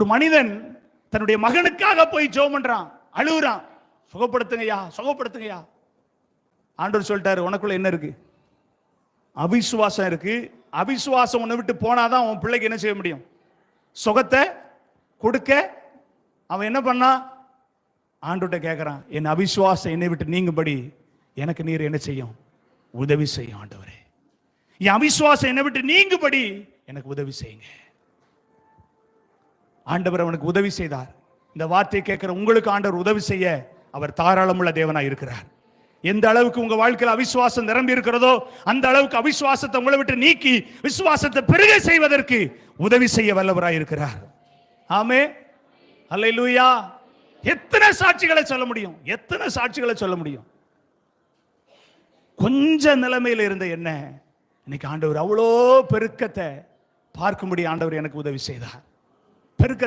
ஒரு மனிதன் தன்னுடைய மகனுக்காக போய் ஜோம் பண்றான் அழுகுறான். சுகப்படுத்துங்கய்யா சுகப்படுத்துங்கய்யா. ஆண்டவர் சொல்லிட்டாரு உனக்குள்ள என்ன இருக்கு? அவிசுவாசம் இருக்கு. அவிசுவாசம் உன்னை விட்டு போனாதான் உன் பிள்ளைக்கு என்ன செய்ய முடியும்? சுகத்தை கொடுக்க அவன் என்ன பண்ணான் ஆண்டுகிட்ட கேட்குறான் என் அவிசுவாசம் என்னை விட்டு நீங்கும்படி எனக்கு நீர் என்ன செய்யும்? உதவி செய்யும் ஆண்டவரே. என் அவிசுவாசம் என்னை விட்டு நீங்கும்படி எனக்கு உதவி செய்யுங்க. ஆண்டவர் அவனுக்கு உதவி செய்தார். இந்த வார்த்தையை கேட்கிற உங்களுக்கு ஆண்டவர் உதவி செய்ய அவர் தாராளமுள்ள தேவனாக இருக்கிறார். எந்த அளவுக்கு உங்க வாழ்க்கையில் அவிசுவாசம் நிரம்பி இருக்கிறதோ அந்த அளவுக்கு அவிசுவாசத்தை உங்களை விட்டு நீக்கி விசுவாசத்தை பெருக செய்வதற்கு உதவி செய்ய வல்லவராய் இருக்கிறார். ஆமே. அல்லேலூயா. எத்தனை சாட்சிகளை சொல்ல முடியும்? எத்தனை சாட்சிகளை சொல்ல முடியும்? கொஞ்ச நிலைமையில் இருந்த என்ன? இன்னைக்கு ஆண்டவர் அவ்வளோ பெருக்கத்தை பார்க்கும்படி ஆண்டவர் எனக்கு உதவி செய்தார். பெருக்கத்தை